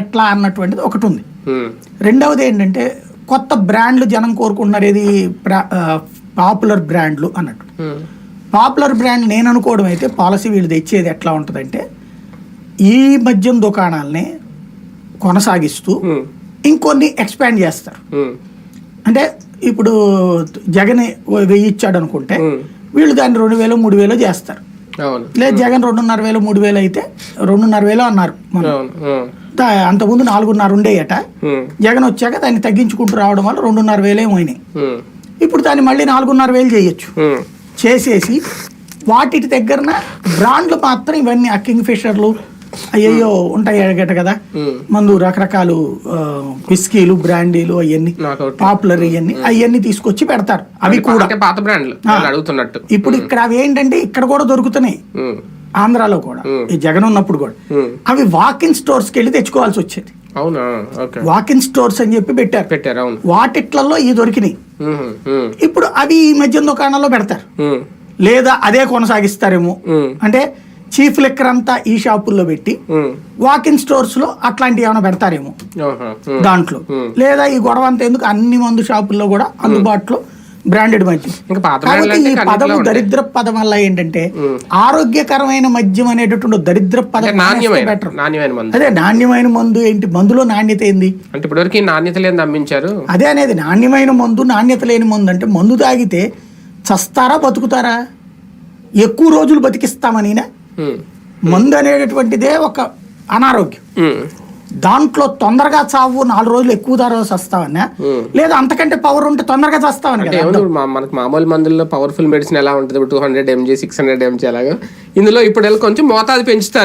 ఎట్లా అన్నటువంటిది ఒకటి ఉంది రెండవది ఏంటంటే కొత్త బ్రాండ్లు జనం కోరుకుంటున్నారు ఏది? పాపులర్ బ్రాండ్లు అన్నట్టు. పాపులర్ బ్రాండ్ నేను అనుకోవడం అయితే పాలసీ వీళ్ళు తెచ్చేది ఎట్లా ఉంటుందంటే ఈ మద్యం దుకాణాలని కొనసాగిస్తూ ఇంకొన్ని ఎక్స్పాండ్ చేస్తారు. అంటే ఇప్పుడు జగన్ వెయ్యి ఇచ్చాడు అనుకుంటే. వీళ్ళు దాన్ని రెండు వేలు మూడు వేలు చేస్తారు. లేదు జగన్ రెండున్నర వేలు మూడు వేలు అయితే రెండున్నర వేలు అన్నారు అంతకుముందు నాలుగున్నర ఉండేయట. జగన్ వచ్చాక దాన్ని తగ్గించుకుంటూ రావడం వల్ల రెండున్నర వేలే పోయినాయి. ఉమ్, ఇప్పుడు దాన్ని మళ్ళీ నాలుగున్నర వేలు చేయొచ్చు. చేసేసి వాటి దగ్గరన బ్రాండ్లు మాత్రం ఇవన్నీ ఆ కింగ్ ఫిషర్లు అయ్యయ్యో ఉంటాయి అడగట కదా. మందు రకరకాలు విస్కీలు బ్రాండీలు అవన్నీ పాపులర్ అవన్నీ అవన్నీ తీసుకొచ్చి పెడతారు. అవి కూడా. పాత బ్రాండ్లు అడుగుతున్నట్టు. ఇప్పుడు ఇక్కడ అవి ఏంటంటే ఇక్కడ కూడా దొరుకుతున్నాయి. ఆంధ్రాలో కూడా. ఈ జగన్ ఉన్నప్పుడు కూడా. అవి వాకిన్ స్టోర్స్కి వెళ్ళి తెచ్చుకోవాల్సి వచ్చేది. అవునా? వాకిన్ స్టోర్స్ అని చెప్పి పెట్టారు. పెట్టారు అవును. వాటిట్లలో ఇవి దొరికినాయి. ఇప్పుడు అవి ఈ మద్యం దుకాణాల్లో పెడతారు. లేదా అదే కొనసాగిస్తారేమో. అంటే చీఫ్ లెక్కర్ అంతా ఈ షాపుల్లో పెట్టి వాకిన్ స్టోర్స్లో అట్లాంటివి ఏమైనా పెడతారేమో. దాంట్లో. లేదా ఈ గొడవ అంతా ఎందుకు అన్ని మందు షాపుల్లో కూడా అందుబాటులో బ్రాండెడ్ మద్యం. కాబట్టి ఈ పదము దరిద్ర పదం వల్ల ఏంటంటే ఆరోగ్యకరమైన మద్యం అనేటటువంటి దరిద్ర పదం అదే నాణ్యమైన మందు ఏంటి? మందులో నాణ్యత ఏంది? అంటే ఇప్పటివరకు నాణ్యత లేని అమ్మించారు అదే అనేది నాణ్యమైన మందు నాణ్యత లేని మందు అంటే మందు తాగితే చస్తారా బతుకుతారా? ఎక్కువ రోజులు బతికిస్తామనినా మందు అనేటటువంటిదే ఒక అనారోగ్యం. దాంట్లో తొందరగా చావు నాలుగు రోజులు ఎక్కువ ధర వస్తావన్నా లేదా అంతకంటే పవర్ ఉంటే తొందరగా చస్తావని మనకి మామూలు మందుల్లో పవర్ఫుల్ మెడిసిన్ ఎలా ఉంటుంది? Two hundred mg six hundred mg అలాగా. ఇందులో ఇప్పుడు కొంచెం మోతాదు పెంచుతారు.